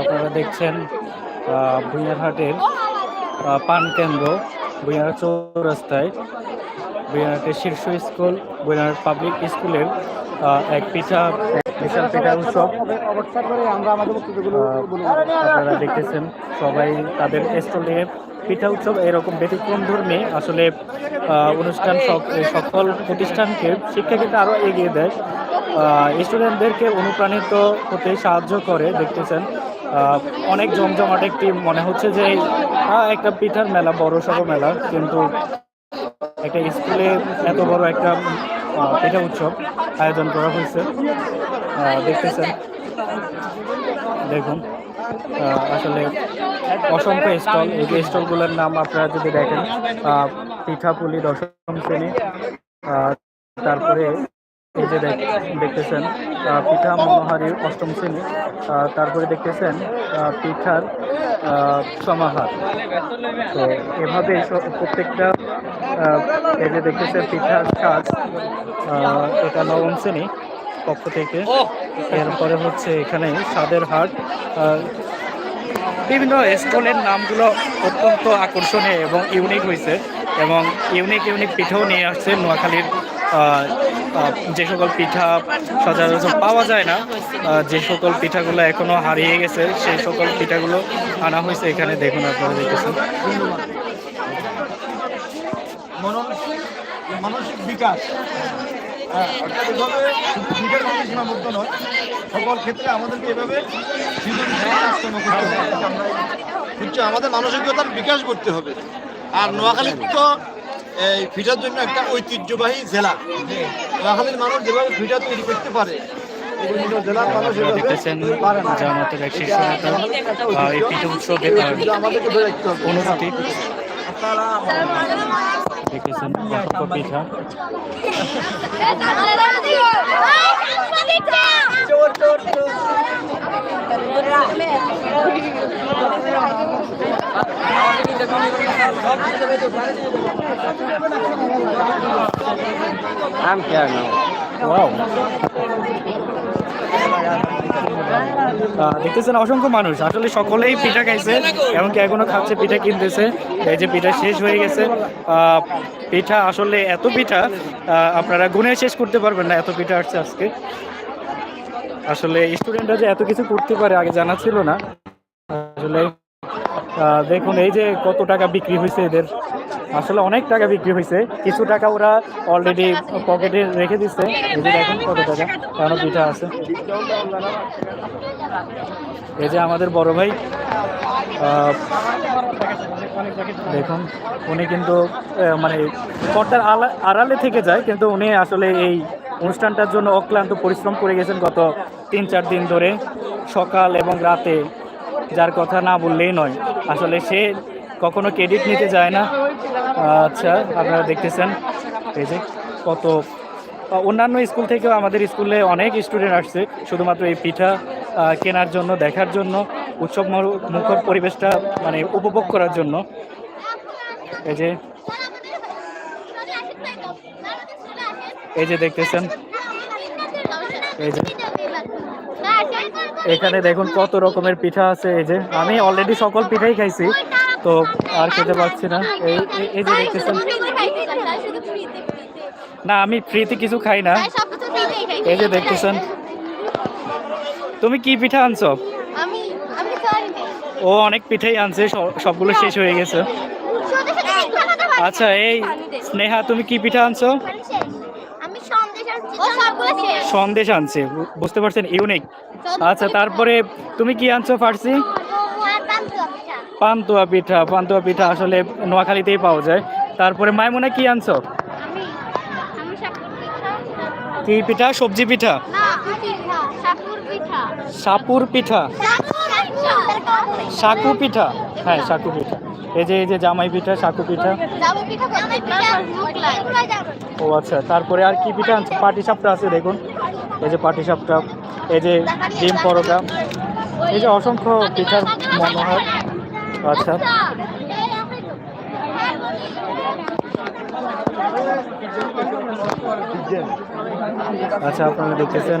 আপনারা দেখছেন ভুঁইয়ারহাটের পান কেন্দ্র ভুঁইয়ারহাট চৌরাস্তায়। ভুঁইয়ারহাটের শীর্ষ স্কুল ভুঁইয়ারহাট পাবলিক স্কুলের এক পিঠা, বিশাল পিঠা উৎসব। আপনারা দেখতেছেন, সবাই তাদের স্টলে পিঠা উৎসব এরকম ব্যতিক্রম ধর্মী আসলে অনুষ্ঠান সক- সকল প্রতিষ্ঠানকে শিক্ষা কিন্তু আরও এগিয়ে দেয়। স্টুডেন্টদেরকে অনুপ্রাণিত হতে সাহায্য করে, দেখতেছেন। অনেক জমজমাট একটি মনে হচ্ছে যে একটা পিঠার মেলা, বড় সড়ো মেলা, কিন্তু একটা স্কুলে এত বড় একটা পিঠা উৎসব আয়োজন করা হয়েছে। দেখতেছেন। দেখুন। আসলে অসংখ্য স্টল, এই স্টলগুলোর নাম আপনারা যদি দেখেন পিঠাপুলি দশম শ্রেণি তারপরে এই যে দেখতেছেন পিঠা মনোহারির অষ্টম শ্রেণি তারপরে দেখতেছেন পিঠার সমাহার। তো এভাবে প্রত্যেকটা এই যে দেখতেছেন, পিঠার কাজ এটা নবম শ্রেণি। পক্ষ থেকে। এরপরে হচ্ছে এখানে স্বাদের হাট বিভিন্ন স্টলের নামগুলো অত্যন্ত আকর্ষণীয় এবং ইউনিক হয়েছে এবং ইউনিক ইউনিক পিঠাও নিয়ে আসছে নোয়াখালীর যে সকল পিঠা সচরাচর পাওয়া যায় না যে সকল পিঠাগুলো এখনও হারিয়ে গেছে, সেই সকল পিঠাগুলো আনা হয়েছে এখানে। দেখুন আপনারা দেখতেছেন। মনন মানসিক বিকাশ। হ্যাঁ অর্থাৎ এভাবে শুধু মধ্যে সীমাবদ্ধ নয় সকল ক্ষেত্রে আমাদেরকে এভাবে কাজকর্ম করতে হবে হচ্ছে আমাদের মানসিকতার বিকাশ করতে হবে। আর নোয়াখালী তো এই পিঠার জন্য একটা ঐতিহ্যবাহী জেলা। নোয়াখালীর মানুষ যেভাবে পিঠা তৈরি করতে পারে দেখতেছেন জামাতের এক শীর্ষ নেতা এই পিঠা এটা আমাদেরকে ধরে রাখতে হবে অনুভূতি আপনারা দেখতেছেন অসংখ্য পিঠা ওয়াও আহ, দেখতেছেন অসংখ্য মানুষ। আসলে সকলেই পিঠা খাইছে, এমনকি এখনও খাচ্ছে, পিঠা কিনতেছে। এই যে পিঠা শেষ হয়ে গেছে। পিঠা আসলে এত পিঠা আপনারা গুনে শেষ করতে পারবেন না, এত পিঠা আসছে আজকে। আসলে স্টুডেন্টরা যে এত কিছু করতে পারে, আগে জানা ছিল না। আসলে দেখুন, এই যে কত টাকা বিক্রি হয়েছে এদের। আসলে অনেক টাকা বিক্রি হয়েছে। কিছু টাকা ওরা অলরেডি পকেটে রেখে দিচ্ছে এই যে দেখুন কত টাকা। কেন পিঠা আছে। এই যে আমাদের বড় ভাই দেখুন, উনি কিন্তু মানে আলা- আড়ালে থেকে যায়, কিন্তু উনি আসলে এই অনুষ্ঠানটার জন্য অক্লান্ত পরিশ্রম করে গেছেন গত তিন চার দিন ধরে। সকাল এবং রাতে, যার কথা না বললেই নয়। আসলে সে কখনো ক্রেডিট নিতে যায় না। আচ্ছা আপনারা দেখতেছেন। এই যে কত, অন্যান্য স্কুল থেকেও আমাদের স্কুলে অনেক স্টুডেন্ট আসছে, শুধুমাত্র এই পিঠা কেনার জন্য, দেখার জন্য, উৎসব মুখর পরিবেশটা মানে উপভোগ করার জন্য। এই যে এই যে দেখতেছেন, এই যে, এখানে দেখুন কত রকমের পিঠা আছে, এই যে, আমি অলরেডি সকল পিঠাই খাইছি। তো আর খেতে পারছি না। এই এই- যে দেখতেছেন। না আমি ফ্রিতে কিছু খাই না। এই যে দেখতেছেন। তুমি কি পিঠা আনছো? আমি আমি সরি ও অনেক পিঠাই আনছে। সব- সবগুলো শেষ হয়ে গেছে। আচ্ছা এই স্নেহা তুমি কি পিঠা আনছো? আমি সন্দেশ আর ও সবগুলো শেষ। সন্দেশ আনছে। বুঝতে পারছেন ইউনিক। আচ্ছা তারপরে তুমি কি আনছো ফার্সি? পান্তুয়া পিঠা পান্তুয়া পিঠা আসলে নোয়াখালীতেই পাওয়া যায়। তারপরে মাইমুনা কি আনছো? আমি আমি সাপুর পিঠা কি পিঠা? সবজি পিঠা? সাপুর পিঠা। সাপুর পিঠা? সাকু পিঠা? হ্যাঁ সাকু পিঠা। এই যে এই যে জামাই পিঠা সাকু পিঠা। ও আচ্ছা তারপরে আর কি পিঠা আনছো? পাটি সাপটা আছে দেখুন। এই যে পাটি সাপটা এই যে ডিম পরোটা। এই যে অসংখ্য পিঠার মনোহর। আচ্ছা। আচ্ছা আপনারা দেখতেছেন।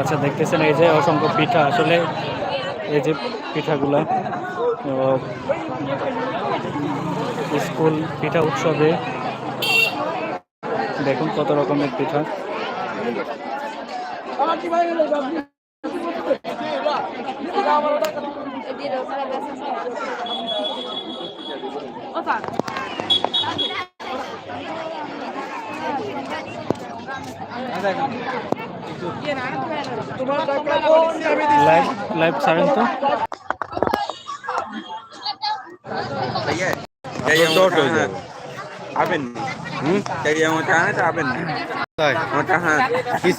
আচ্ছা দেখতেছেন এই যে অসংখ্য পিঠা। আসলে এই যে পিঠাগুলা স্কুল পিঠা উৎসবে। দেখুন কত রকমের পিঠা। লাইভ লাইভ ছাড়েন তো। Abin. Hmm? Dari yang macam mana tak abin? Macam mana?